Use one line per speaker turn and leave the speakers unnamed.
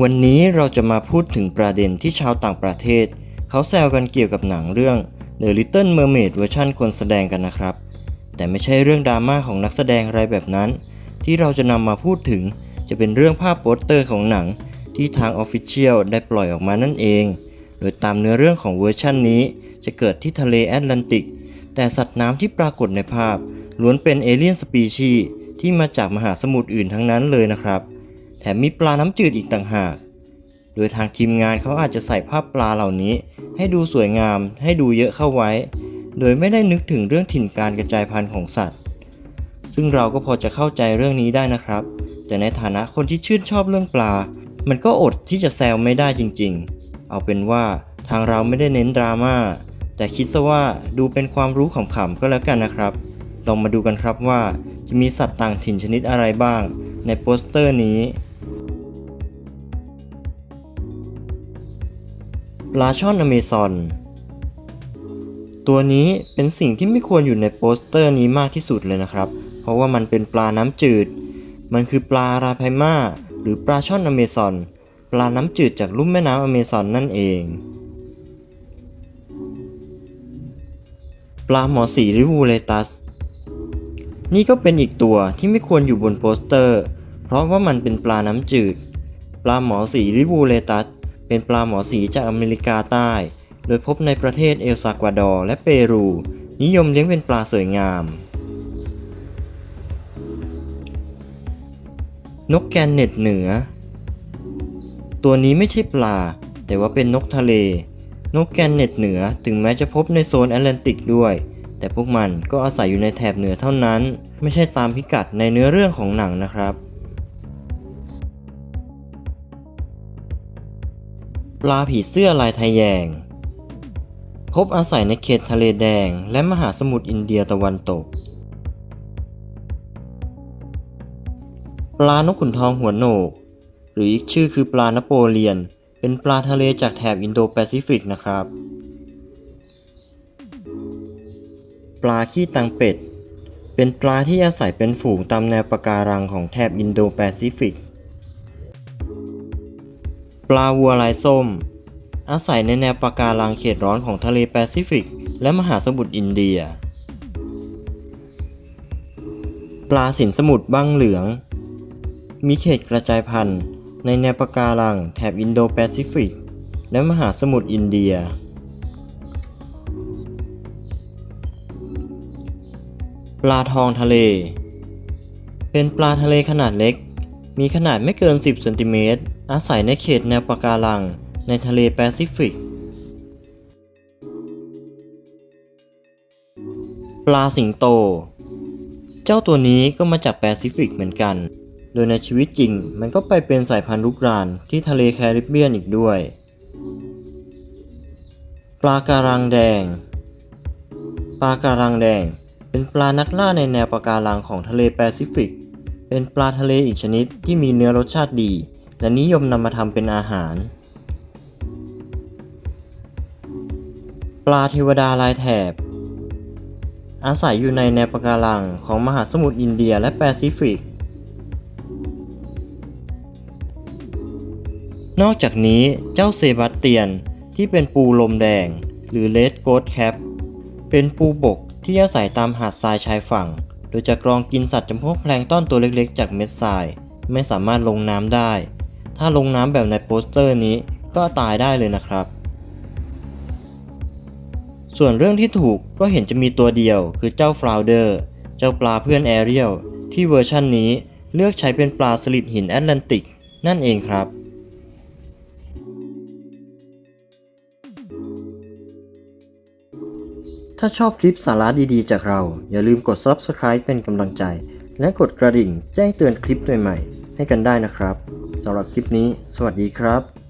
วันนี้เราจะมาพูดถึงประเด็นที่ชาวต่างประเทศ เขาแซวกันเกี่ยวกับหนังเรื่อง The Little Mermaid เวอร์ชันคนแสดงกันนะครับ แต่ไม่ใช่เรื่องดราม่าของนักแสดงอะไรแบบนั้น ที่เราจะนำมาพูดถึงจะเป็นเรื่องภาพโปสเตอร์ของหนัง ที่ทาง Official ได้ปล่อยออกมานั่นเอง โดยตามเนื้อเรื่องของเวอร์ชันนี้ จะเกิดที่ทะเลแอตแลนติก แต่สัตว์น้ำที่ปรากฏในภาพล้วนเป็นเอเลี่ยนสปีชีส์ที่มาจากมหาสมุทรอื่นทั้งนั้นเลยนะครับ แถมมีปลาน้ำจืดอีกต่างหาก โดยทางทีมงานเขาอาจจะใส่ภาพปลาเหล่านี้ ให้ดูสวยงาม ให้ดูเยอะเข้าไว้ โดยไม่ได้นึกถึงเรื่องถิ่นการกระจายพันธุ์ของสัตว์ ซึ่งเราก็พอจะเข้าใจเรื่องนี้ได้นะครับ แต่ในฐานะคนที่ชื่นชอบเรื่องปลา มันก็อดที่จะแซวไม่ได้จริง ๆ เอาเป็นว่าทางเราไม่ได้เน้นดราม่า แต่คิดซะว่าดูเป็นความรู้ขำๆก็แล้วกันนะครับ ลองมาดูกันครับว่าจะมีสัตว์ต่างถิ่นชนิดอะไรบ้าง ในโปสเตอร์นี้ ปลาช่อนอเมซอน ตัวนี้เป็นสิ่งที่ไม่ควรอยู่ในโปสเตอร์นี้มากที่สุดเลยนะครับ เพราะว่ามันเป็นปลาน้ำจืด มันคือปลาราไพมาหรือปลาช่อนอเมซอน ปลาน้ำจืดจากลุ่มแม่น้ำอเมซอนนั่นเอง ปลาหมอสีริวูเลตัส นี่ก็เป็นอีกตัวที่ไม่ควรอยู่บนโปสเตอร์ เพราะว่ามันเป็นปลาน้ำจืด ปลาหมอสีริวูเลตัส เป็นปลาหมอสีจากอเมริกาใต้ โดยพบในประเทศเอลซากวาดอร์และเปรู นิยมเลี้ยงเป็นปลาสวยงาม นกแกนเน็ตเหนือ ตัวนี้ไม่ใช่ปลา แต่ว่าเป็นนกทะเล นกแกนเน็ตเหนือถึงแม้จะพบในโซนแอตแลนติกด้วย แต่พวกมันก็อาศัยอยู่ในแถบเหนือเท่านั้น ไม่ใช่ตามพิกัดในเนื้อเรื่องของหนังนะครับ ปลาผีเสื้อลายไทยแยง พบอาศัยในเขตทะเลแดง และมหาสมุทรอินเดียตะวันตก ปลานกขุนทองหัวโหนก หรืออีกชื่อคือปลานโปเลียน เป็นปลาทะเลจากแถบอินโดแปซิฟิกนะครับ ปลาขี้ตังเป็ด เป็นปลาที่อาศัยเป็นฝูงตามแนวปะการังของแถบอินโดแปซิฟิก ปลาวัวลายส้ม อาศัยในแนวปะการังเขตร้อนของทะเลแปซิฟิก และมหาสมุทรอินเดีย ปลาสินสมุทรบ้างเหลือง มีเขตกระจายพันธุ์ ในแนวปะการังแถบอินโดแปซิฟิก และมหาสมุทรอินเดีย ปลาทองทะเล เป็นปลาทะเลขนาดเล็ก มีขนาดไม่เกิน 10เซนติเมตรอาศัยในเขตแนวปะการัง ในทะเลแปซิฟิก ปลาสิงโต เจ้าตัวนี้ก็มาจากแปซิฟิกเหมือนกัน โดยในชีวิตจริงมันก็ไปเป็นสายพันธุ์ลุกรานที่ทะเลแคริบเบียนอีกด้วย ปลาการังแดง ปลาการังแดง เป็นปลานักล่าในแนวปะการังของทะเลแปซิฟิก เป็นปลาทะเลอีกชนิดที่มีเนื้อรสชาติดี และนิยมนำมาทำเป็นอาหาร ปลาเทวดาลายแถบ อาศัยอยู่ในแนวปะการังของมหาสมุทรอินเดียและแปซิฟิก นอกจากนี้เจ้าเซบาสเตียนที่เป็นปูลมแดง หรือเลดโกดแคปเป็นปูบกที่อาศัยตามหาดทรายชายฝั่ง โดยจะกรองกินสัตว์จำพวกแพลงต้อนตัวเล็กๆ จากเม็ดทราย ไม่สามารถลงน้ำได้ ถ้าลงน้ำแบบในโปสเตอร์นี้ก็ตายได้เลยนะครับ ส่วนเรื่องที่ถูกก็เห็นจะมีตัวเดียว คือเจ้าฟลาวเดอร์ เจ้าปลาเพื่อนแอเรียลที่เวอร์ชั่นนี้เลือกใช้เป็นปลาสลิดหินแอตแลนติก นั่นเองครับ ถ้าชอบคลิปสาระดีๆ จากเรา อย่าลืมกด Subscribe เป็นกำลังใจ และกดกระดิ่งแจ้งเตือนคลิปใหม่ๆให้กันได้นะครับสำหรับคลิปนี้ สวัสดีครับ